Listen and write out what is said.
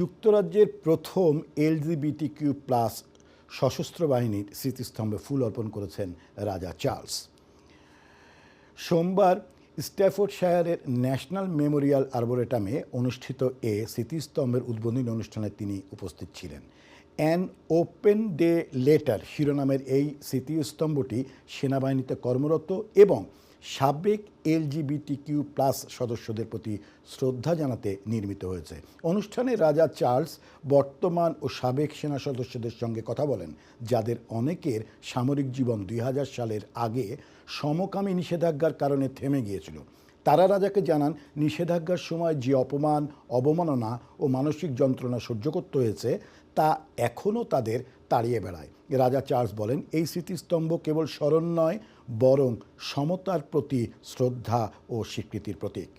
যুক্তরাজ্যের প্রথম LGBT Q plus সশস্ত্র বাহিনীর স্মৃতিস্তম্ভে ফুল অর্পণ করেছেন রাজা চার্লস। সোমবার স্ট্যাফোর্ডশায়ারের ন্যাশনাল মেমোরিয়াল আর্বোরেটামে অনুষ্ঠিত এ স্মৃতিস্তম্ভের উদ্বোধনী অনুষ্ঠানে তিনি উপস্থিত ছিলেন। অ্যান ওপেন ডে লেটার শিরোনামের এই স্মৃতিস্তম্ভটি সেনাবাহিনীতে কর্মরত এবং সাবেক এলজিবিটি কিউ প্লাস সদস্যদের প্রতি শ্রদ্ধা জানাতে নির্মিত হয়েছে। অনুষ্ঠানে রাজা চার্লস বর্তমান ও সাবেক সেনা সদস্যদের সঙ্গে কথা বলেন, যাদের অনেকের সামরিক জীবন দুই হাজার সালের আগে সমকামী নিষেধাজ্ঞার কারণে থেমে গিয়েছিল। তারা রাজাকে জানান, নিষেধাজ্ঞার সময় যে অপমান, অবমাননা ও মানসিক যন্ত্রণা সহ্য করতে হয়েছে, তা এখনও তাদের তাড়িয়ে বেড়ায়। রাজা চার্লস বলেন, এই স্মৃতিস্তম্ভ কেবল স্মরণ নয়, বরং সমতার প্রতি শ্রদ্ধা ও স্বীকৃতির প্রতীক।